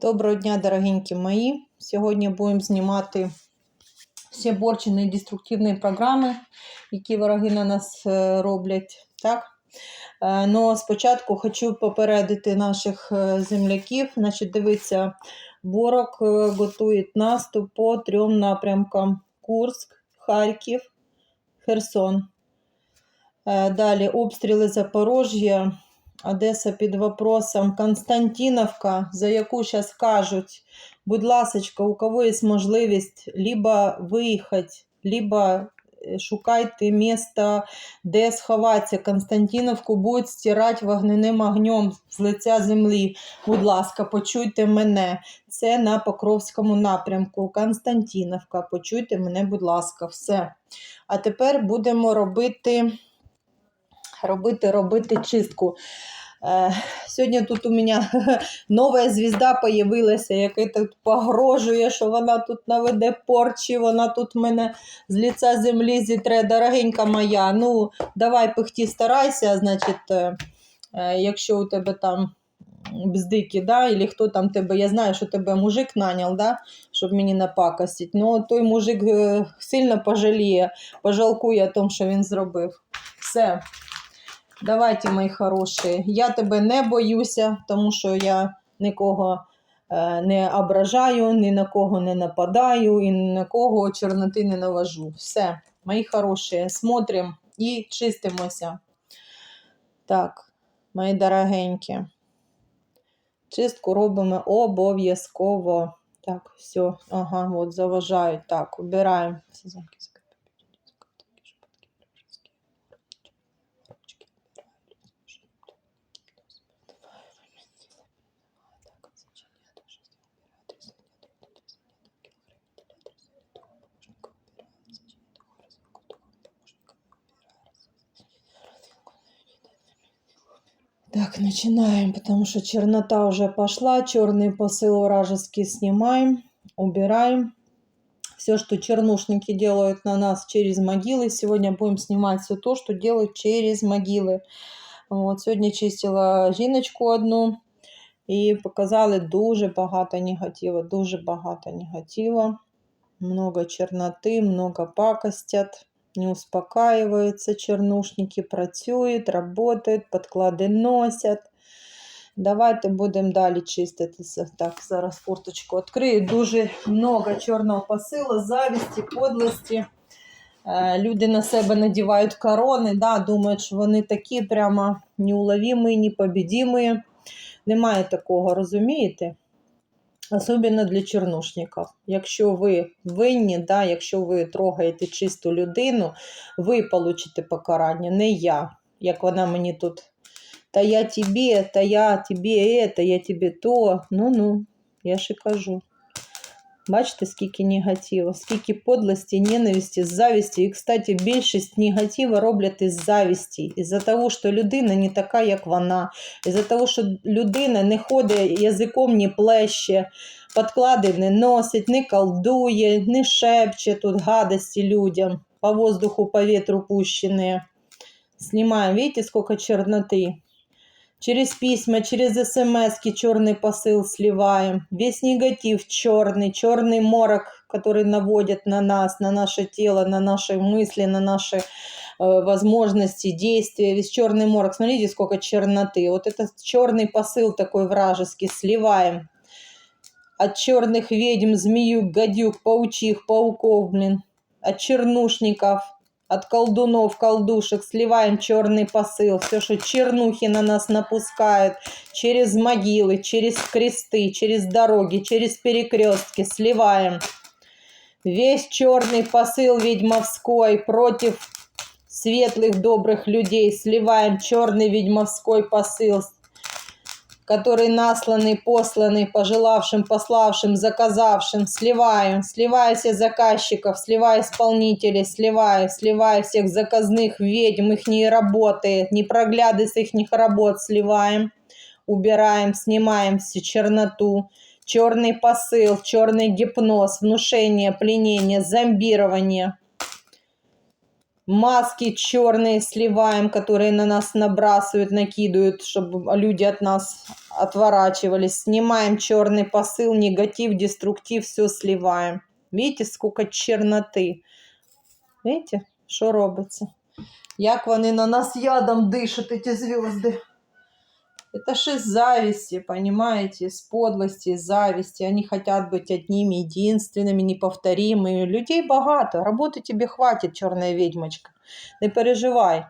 Доброго дня, дорогенькі мої. Сьогодні будемо знімати всі борчені деструктивні програми, які вороги на нас е, роблять. Так? Е, Ну, спочатку хочу попередити наших е, земляків. Значить, дивіться, ворог е, готує наступ по трьом напрямкам: Курск, Харків, Херсон. Далі обстріли Запорожжя, Одеса під вопросом, Константиновка, за яку зараз кажуть, будь ласочка, у кого є можливість либо виїхати, либо е, шукайте місто, де сховатися. Константиновку будуть стирати вогненим огнем з лиця землі. Будь ласка, почуйте мене. Це на Покровському напрямку. Константиновка, почуйте мене, будь ласка, все. А тепер будемо робити робити, робити чистку. Е, сьогодні тут у мене нова звізда появилася, яка тут погрожує, що вона тут наведе порчі, вона тут мене з ліця землі зітре, дорогенька моя. Ну, давай пихті, старайся, значить, е, е, якщо у тебе там бздики, да, или хто там тебе, я знаю, що тебе мужик наняв, да, щоб мені напакостить. Ну, той мужик е, сильно пожаліє, пожалкує о том, що він зробив. Все. Давайте, мої хороші. Я тебе не боюся, тому що я нікого е, не ображаю, ні на кого не нападаю і на кого чорноти не навожу. Все, мої хороші, смотрим і чистимося. Так, мої дорогенькі. Чистку робимо обов'язково. Так, все, ага, от заважають. Так, убираємо. Замки Так, начинаем, потому что чернота уже пошла, черный посыл вражеский снимаем, убираем. Все, что чернушники делают на нас через могилы, сегодня будем снимать все то, что делают через могилы. От, сьогодні чистила жіночку одну і показали дуже багато негатива, дуже багато негатива. Много черноти, много пакостят, Не успокаиваются чернушники, працюють, работают, подклади носять. Давайте будемо далі чиститися. Так, зараз форточку відкрию. Дуже много чорного посилу, завісті, подлості. Е, Люди на себе надівають корони, да, думають, що вони такі прямо неуловимі, непобідімі. Немає такого, розумієте? Особливо для чорнушників. Якщо ви винні, да, якщо ви трогаєте чисту людину, ви получите покарання, не я. Як вона мені тут. Та я тобі, та я тобі це, я тобі то. Ну-ну, я і кажу. Бачите, скільки негативу, скільки подлості, ненависті, завісті. І, кстати, більшість негативу роблять із завісті. Із-за того, що людина не така, як вона. Із-за того, що людина не ходить язиком, не плеще, подклади не носить, не колдує, не шепче тут гадості людям. По воздуху, по ветру пущені. Снимаем. Видите, сколько черноты? Через письма, через смс черный посыл сливаем. Весь негатив черный, черный морок, который наводит на нас, на наше тело, на наши мысли, на наши э, возможности, действия. Весь черный морок. Смотрите, сколько черноты. Вот этот черный посыл такой вражеский сливаем. От черных ведьм, змеюк, гадюк, паучих, пауков, блин. От чернушников, от колдунов, колдушек сливаем черный посыл, все, что чернухи на нас напускают, через могилы, через кресты, через дороги, через перекрестки сливаем. Весь черный посыл ведьмовской против светлых, добрых людей. Сливаем черный ведьмовской посыл, который насланный, посланный, пожелавшим, пославшим, заказавшим, сливаю, сливаю всех заказчиков, сливаю исполнителей, сливаю, сливаю всех заказных ведьм, их работы, непрогляды с их работ сливаем, убираем, снимаем всю черноту, черный посыл, черный гипноз, внушение, пленение, зомбирование. Маски черные сливаем, которые на нас набрасывают, накидывают, чтобы люди от нас отворачивались. Снимаем черный посыл, негатив, деструктив, все сливаем. Видите, сколько черноти. Видите, що робиться? Як вони на нас ядом дышат, эти звезды. Это же из зависти, понимаете, из подлости, из зависти. Они хотят быть одними, единственными, неповторимыми. Людей багато, роботи тебе хватит, чорна відьмочка. Не переживай.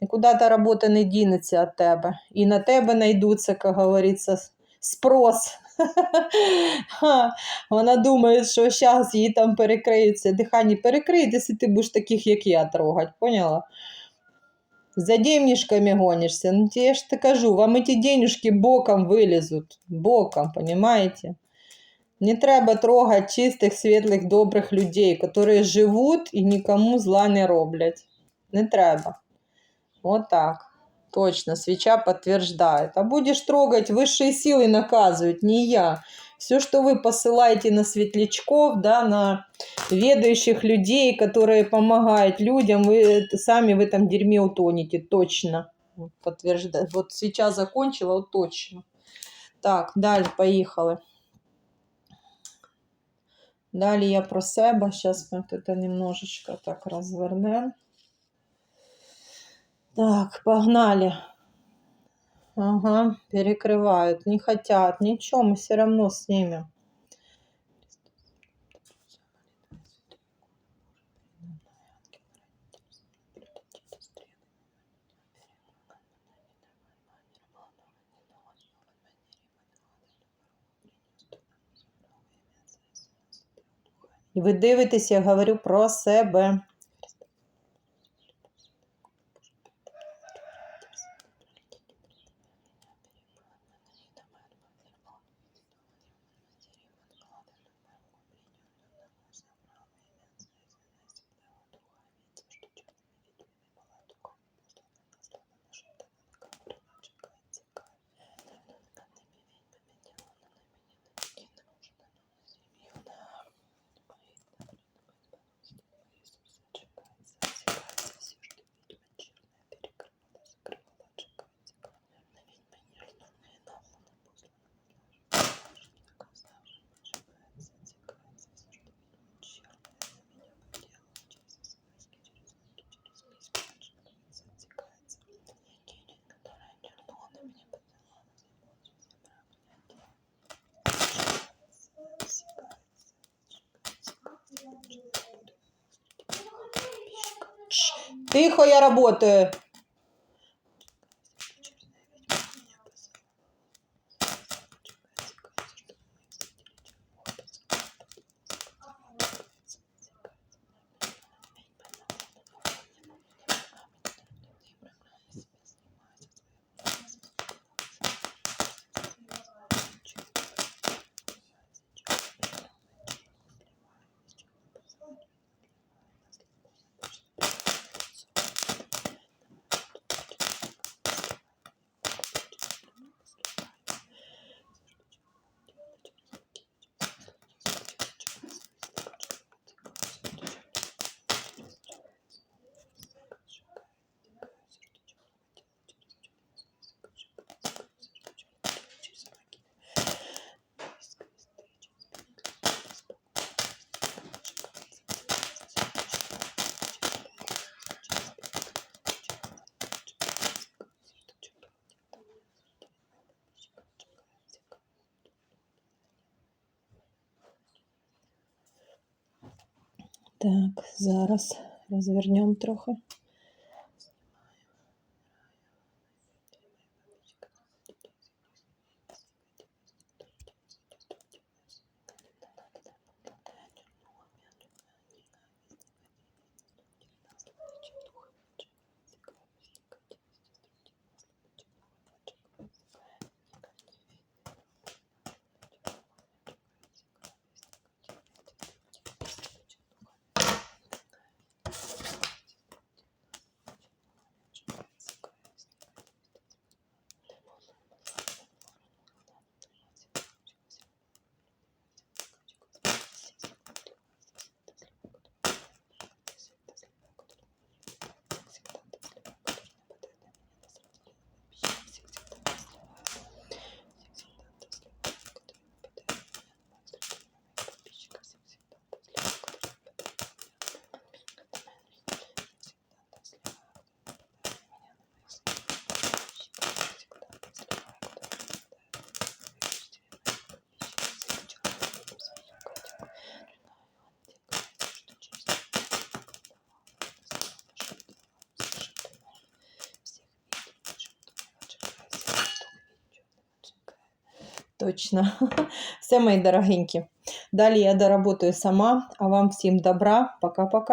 Нікуди та робота не дінеться від тебе. І на тебе знайдуться, як говориться, спрос. Ха, Вона думає, що зараз їй там перекриються. Дихання перекрийтеся, ти будеш таких, як я, трогать, поняла? За денежками гонишься. Ну, тебе ж ты кажу, вам эти денежки боком вылезут. Боком, понимаете? Не треба трогать чистих, світлих, добрих людей, которые живуть і нікому зла не роблять. Не треба. Вот так. Точно, свеча подтверждает. А будешь трогать, высшие силы наказывают, не я. Все, что вы посылаете на светлячков, да, на ведающих людей, которые помогают людям, вы это- сами в этом дерьме утонете, точно. Вот Подтверждаю. Вот свеча закончила, вот точно. Так, далі поїхали. Далі я про себе. Зараз ми тут немножечко так розвернемо. Так, погнали. Ага, перекрывают, не хотят, ничего, мы все равно снимем. І ви дивитесь, я говорю про себе. Тихо, я работаю. Так, зараз розвернемо трохи. Точно. Все, мои дорогенькие. Далее я доработаю сама. А вам всем добра. Пока-пока.